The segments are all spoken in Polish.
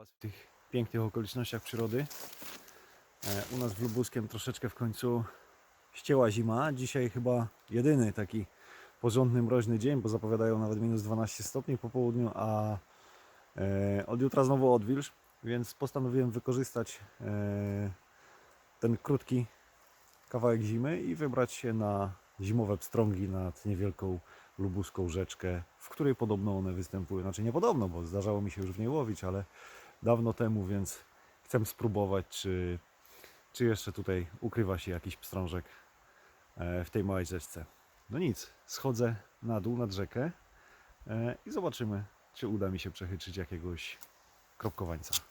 Was w tych pięknych okolicznościach przyrody. E, U nas w Lubuskiem troszeczkę w końcu ścięła zima. Dzisiaj chyba jedyny taki porządny, mroźny dzień, bo zapowiadają nawet minus 12 stopni po południu, a e, od jutra znowu odwilż, więc postanowiłem wykorzystać e, ten krótki kawałek zimy i wybrać się na zimowe pstrągi nad niewielką lubuską rzeczkę, w której podobno one występują. Znaczy nie podobno, bo zdarzało mi się już w niej łowić, ale dawno temu, więc chcę spróbować, czy, czy jeszcze tutaj ukrywa się jakiś pstrążek e, w tej małej rzeczce. No nic, schodzę na dół, nad rzekę e, i zobaczymy, czy uda mi się przechytrzyć jakiegoś kropkowańca.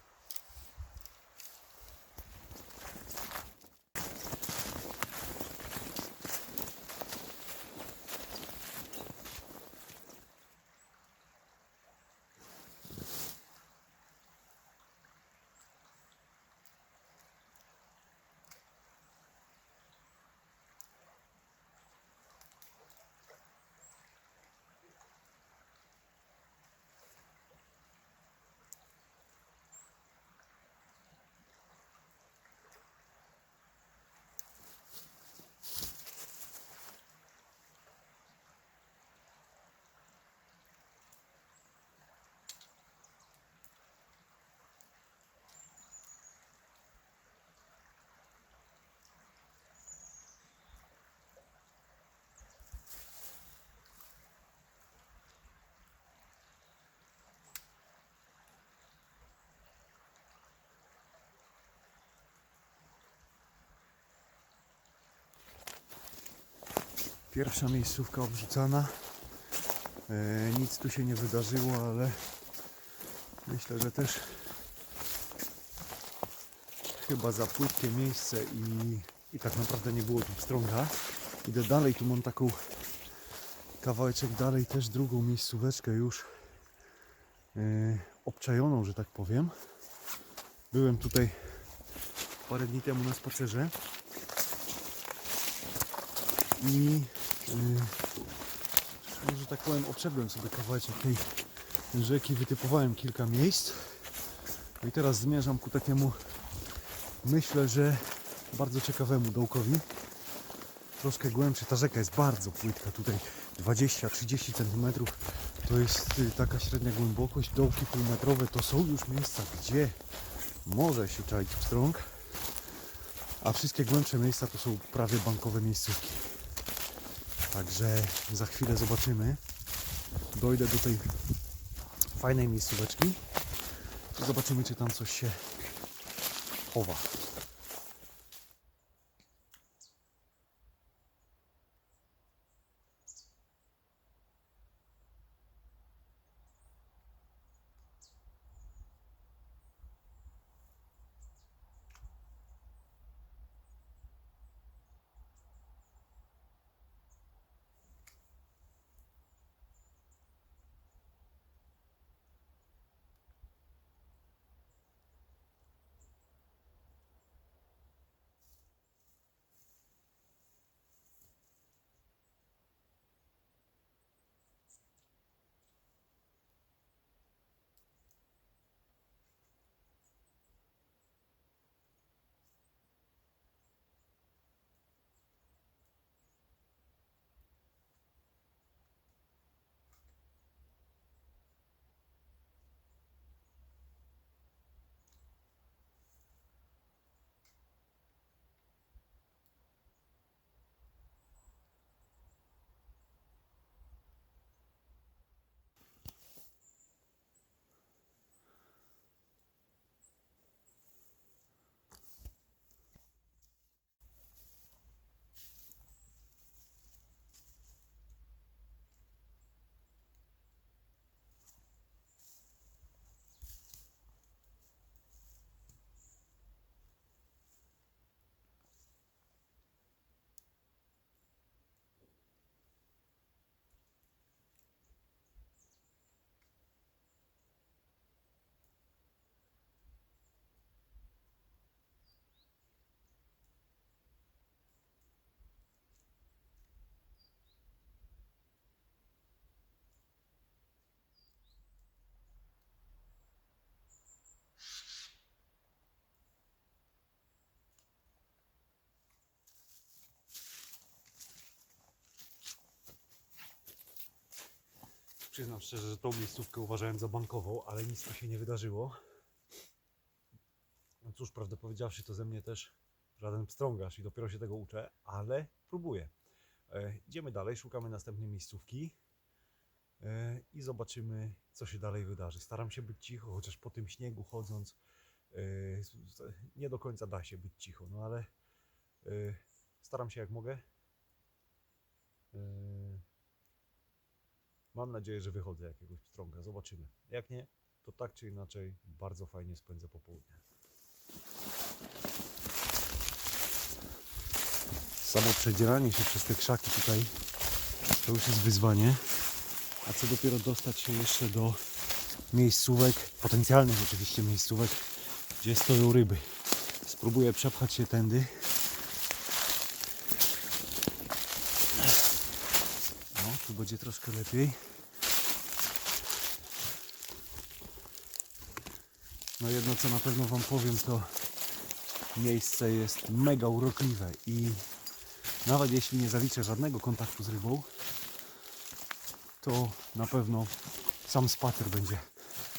Pierwsza miejscówka obrzucana. E, nic tu się nie wydarzyło, ale myślę, że też chyba za płytkie miejsce i, i tak naprawdę nie było tu pstrąga. Idę dalej, tu mam taką kawałeczek dalej, też drugą miejscóweczkę już e, obczajoną, że tak powiem. Byłem tutaj parę dni temu na spacerze i yy, że tak powiem obszedłem sobie kawałeczek tej rzeki, wytypowałem kilka miejsc. No i teraz zmierzam ku takiemu myślę, że bardzo ciekawemu dołkowi. Troszkę głębszy, ta rzeka jest bardzo płytka tutaj. 20-30 cm to jest y, taka średnia głębokość, dołki półmetrowe to są już miejsca, gdzie może się czaić pstrąg. A wszystkie głębsze miejsca to są prawie bankowe miejscówki Także za chwilę zobaczymy. Dojdę do tej fajnej miejscóweczki zobaczymy, czy tam coś się chowa. Przyznam szczerze, że tą miejscówkę uważałem za bankową, ale nic tu się nie wydarzyło. No cóż, prawdę powiedziawszy, to ze mnie też żaden pstrągarz i dopiero się tego uczę, ale próbuję. E, idziemy dalej, szukamy następnej miejscówki e, i zobaczymy, co się dalej wydarzy. Staram się być cicho, chociaż po tym śniegu chodząc e, nie do końca da się być cicho, no ale e, staram się jak mogę. E, Mam nadzieję, że wychodzę jakiegoś pstrąga. Zobaczymy. Jak nie, to tak czy inaczej bardzo fajnie spędzę popołudnie. Samo przedzieranie się przez te krzaki tutaj to już jest wyzwanie. A co dopiero dostać się jeszcze do miejscówek, potencjalnych oczywiście miejscówek, gdzie stoją ryby. Spróbuję przepchać się tędy. No, tu będzie troszkę lepiej. No jedno co na pewno Wam powiem to miejsce jest mega urokliwe i nawet jeśli nie zaliczę żadnego kontaktu z rybą, to na pewno sam spacer będzie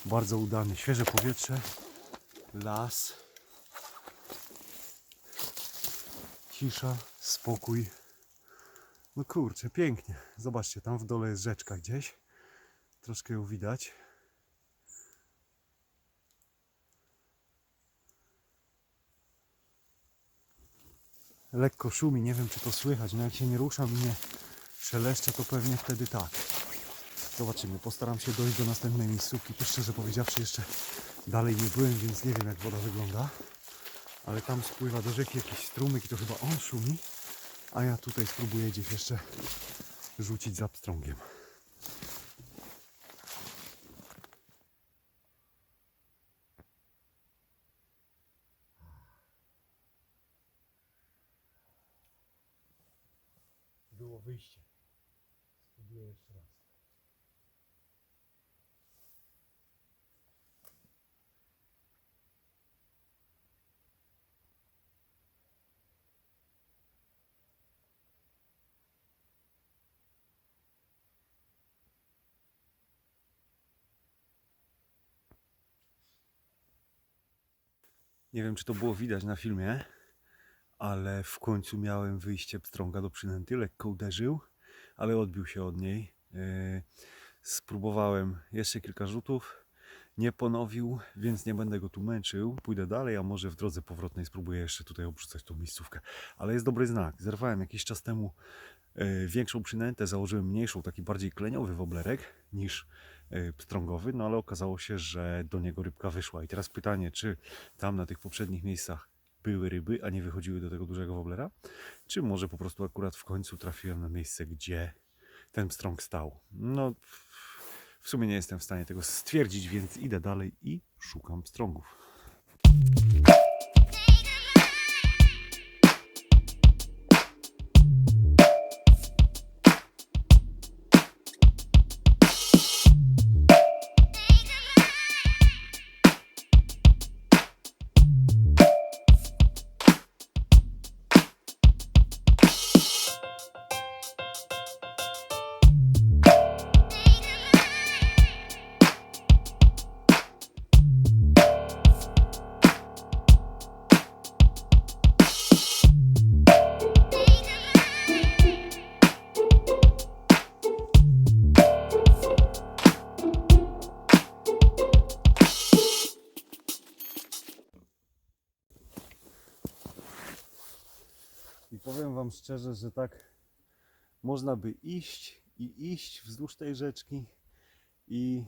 bardzo udany. Świeże powietrze, las, cisza, spokój. No kurczę, pięknie. Zobaczcie, tam w dole jest rzeczka gdzieś. Troszkę ją widać. Lekko szumi, nie wiem czy to słychać. No jak się nie ruszam i nie szeleszczę, to pewnie wtedy tak. Zobaczymy, postaram się dojść do następnej miejscówki. Tu szczerze powiedziawszy jeszcze dalej nie byłem, więc nie wiem jak woda wygląda. Ale tam spływa do rzeki jakiś strumyk i to chyba on szumi. A ja tutaj spróbuję gdzieś jeszcze rzucić za pstrągiem. Było wyjście. Spróbuję jeszcze raz. Nie wiem, czy to było widać na filmie, ale w końcu miałem wyjście pstrąga do przynęty. Lekko uderzył, ale odbił się od niej. Yy, Spróbowałem jeszcze kilka rzutów. Nie ponowił, więc nie będę go tu męczył. Pójdę dalej, a może w drodze powrotnej spróbuję jeszcze tutaj obrzucać tą miejscówkę. Ale jest dobry znak. Zerwałem jakiś czas temu e, większą przynętę, założyłem mniejszą, taki bardziej kleniowy woblerek niż pstrągowy, no ale okazało się, że do niego rybka wyszła. I teraz pytanie, czy tam na tych poprzednich miejscach były ryby, a nie wychodziły do tego dużego woblera? Czy może po prostu akurat w końcu trafiłem na miejsce, gdzie ten pstrąg stał? No, w sumie nie jestem w stanie tego stwierdzić, więc idę dalej i szukam pstrągów. Szczerze, że tak można by iść i iść wzdłuż tej rzeczki i,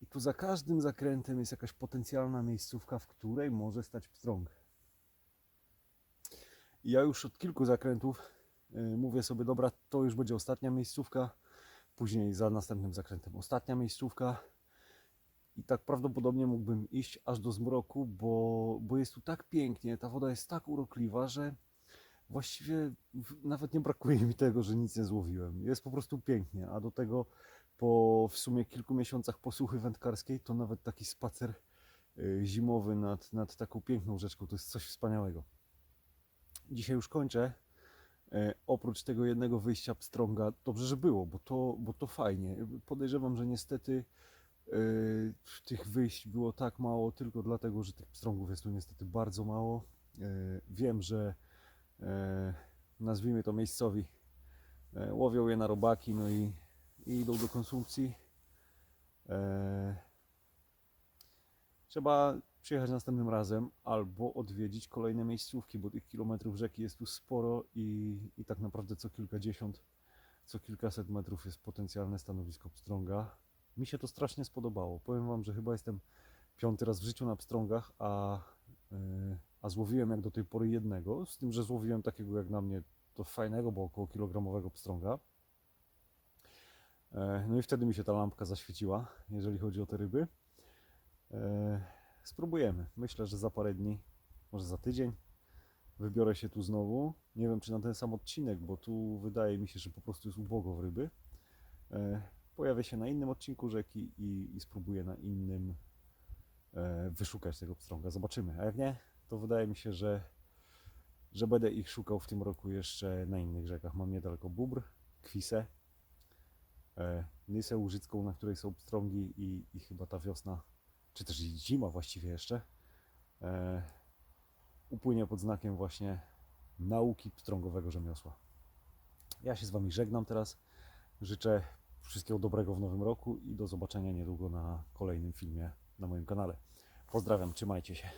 i tu za każdym zakrętem jest jakaś potencjalna miejscówka, w której może stać pstrąg. I ja już od kilku zakrętów y, mówię sobie, dobra, to już będzie ostatnia miejscówka, później za następnym zakrętem ostatnia miejscówka. I tak prawdopodobnie mógłbym iść aż do zmroku, bo, bo jest tu tak pięknie, ta woda jest tak urokliwa, że właściwie nawet nie brakuje mi tego, że nic nie złowiłem. Jest po prostu pięknie, a do tego po w sumie kilku miesiącach posłuchy wędkarskiej to nawet taki spacer y, zimowy nad, nad taką piękną rzeczką to jest coś wspaniałego. Dzisiaj już kończę. E, oprócz tego jednego wyjścia pstrąga, dobrze, że było, bo to, bo to fajnie. Podejrzewam, że niestety e, tych wyjść było tak mało tylko dlatego, że tych pstrągów jest tu niestety bardzo mało. E, wiem, że nazwijmy to miejscowi e, łowią je na robaki, no i, i idą do konsumpcji. E, trzeba przyjechać następnym razem albo odwiedzić kolejne miejscówki, bo tych kilometrów rzeki jest tu sporo i, i tak naprawdę co kilkadziesiąt, co kilkaset metrów jest potencjalne stanowisko pstrąga. Mi się to strasznie spodobało. Powiem Wam, że chyba jestem piąty raz w życiu na pstrągach, a, yy, a złowiłem jak do tej pory jednego, z tym, że złowiłem takiego jak na mnie to fajnego, bo około kilogramowego pstrąga. E, No i wtedy mi się ta lampka zaświeciła, jeżeli chodzi o te ryby. E, Spróbujemy. Myślę, że za parę dni, może za tydzień, wybiorę się tu znowu. Nie wiem, czy na ten sam odcinek, bo tu wydaje mi się, że po prostu jest ubogo w ryby. E, Pojawię się na innym odcinku rzeki i, i spróbuję na innym wyszukać tego pstrąga. Zobaczymy. A jak nie, to wydaje mi się, że, że będę ich szukał w tym roku jeszcze na innych rzekach. Mam niedaleko Bóbr, Kwisę, e, Nysę Łużycką, na której są pstrągi i, i chyba ta wiosna czy też zima właściwie jeszcze, e, upłynie pod znakiem właśnie nauki pstrągowego rzemiosła. Ja się z Wami żegnam teraz. Życzę wszystkiego dobrego w nowym roku i do zobaczenia niedługo na kolejnym filmie na moim kanale. Pozdrawiam, trzymajcie się.